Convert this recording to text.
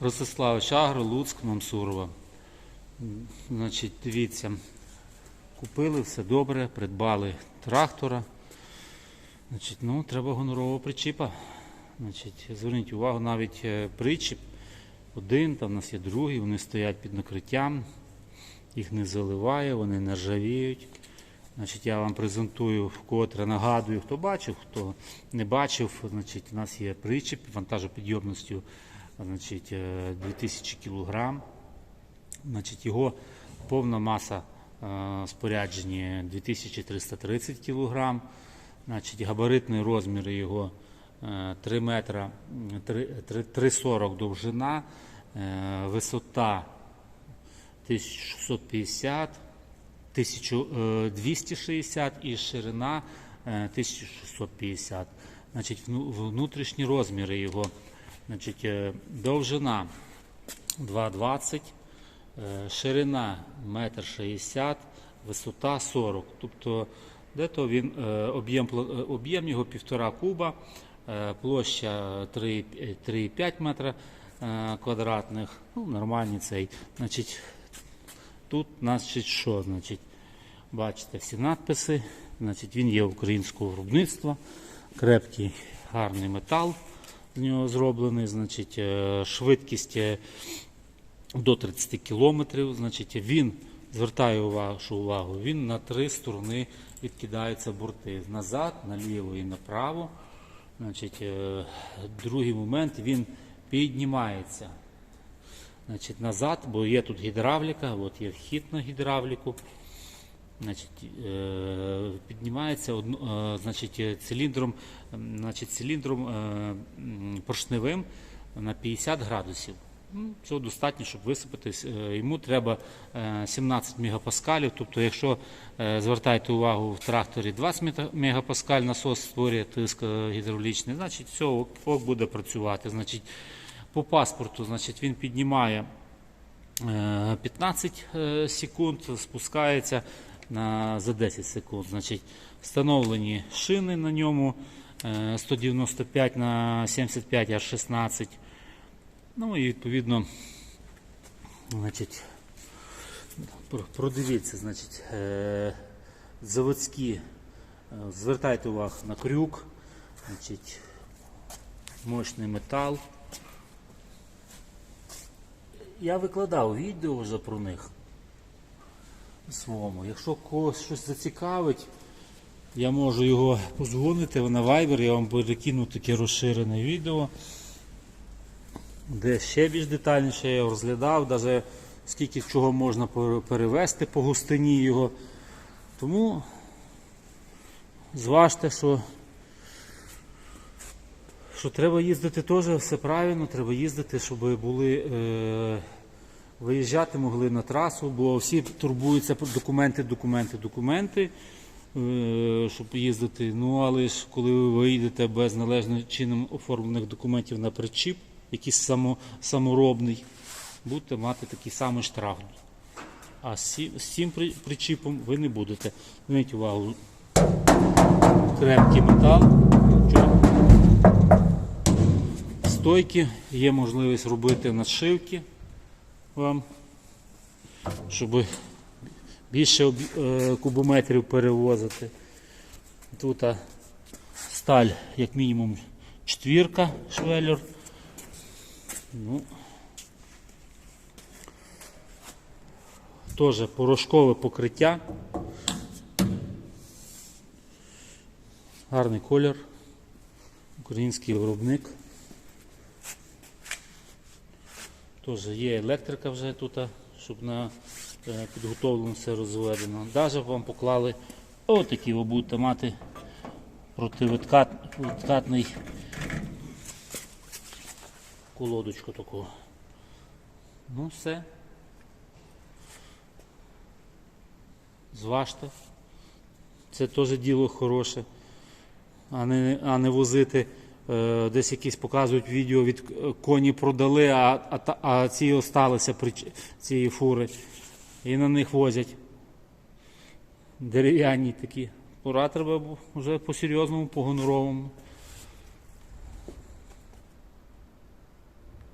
Ростислав Агро, Луцьк, Мамсурова. Значить, дивіться, купили все добре, придбали трактора. Значить, ну, треба гонорового причіпа. Значить, зверніть увагу, навіть е, причіп один, там у нас є другий, вони стоять під накриттям, їх не заливає, вони не ржавіють. Значить, я вам презентую вкотре, нагадую, хто бачив, хто не бачив. Значить, у нас є причіп вантажопідйомністю значить, е, 2000 кг. Значить, його повна маса е, спорядження 2330 кг. Значить, габаритний розмір його е, 3 метра, 3,40 довжина, е, висота 1650, 1260 і ширина е, 1650. Значить, внутрішні розміри його. Значить, е, довжина 2,20, е, ширина 1,60 м, висота 40 Тобто, де-то він е, об'єм, об'єм його 1,5 куба, площа 3 е, 3,5 метра квадратних. Ну, нормальний цей. Значить, Тут значить, що? Значить, бачите всі надписи. Значить, він є українського виробництва, крепкий, гарний метал з нього зроблений. Значить, е, швидкість е, до 30 км. Значить, він, звертаю вашу увагу, він на три сторони відкидаються борти. Назад, наліво і направо. Значить, е, другий момент він піднімається значить, назад, бо є тут гідравліка, от є вхід на гідравліку. Значить, піднімається одно, е, значить, е, циліндром, значить, циліндром е, поршневим на 50 градусів. Ну, Цього достатньо, щоб висипатись. Йому треба е, 17 мегапаскалів. Тобто, якщо е, звертаєте увагу в тракторі 20 мета- мегапаскаль насос створює тиск гідравлічний, значить все ок, буде працювати. Значить, по паспорту значить, він піднімає е, 15 е, секунд, спускається на, за 10 секунд. Значить, встановлені шини на ньому е, 195 на 75 аж 16. Ну і відповідно, значить, продивіться, значить, е, заводські, е, звертайте увагу на крюк, значить, мощний метал. Я викладав відео вже про них своєму. Якщо когось щось зацікавить, я можу його позвонити на Viber, я вам перекину таке розширене відео, де ще більш детальніше я розглядав, навіть скільки чого можна пере- перевести по густині його. Тому зважте, що що треба їздити теж все правильно, треба їздити, щоб були е, виїжджати могли на трасу, бо всі турбуються про документи, документи, документи, е, щоб їздити. Ну але ж коли ви виїдете без належним чином оформлених документів на причіп, якийсь само, саморобний, будете мати такий самий штраф. А з цим причіпом ви не будете. Зверніть увагу, крепкий метал. Стойки, є можливість робити надшивки вам, щоб більше е, кубометрів перевозити. Тут сталь, як мінімум, четвірка швеллер. Ну, Теж порошкове покриття. Гарний колір. Український виробник. Теж є електрика вже тут, щоб на е, підготовлено все розведено. Навіть вам поклали отакі ви будете мати противідкатний колодочку таку. Ну все. Зважте. Це теж діло хороше а не, а не возити. Е, Десь якісь показують відео від е, коні продали, а, а, а ці осталися при цієї фури. І на них возять. Дерев'яні такі. Пора треба вже по-серйозному, по гоноровому.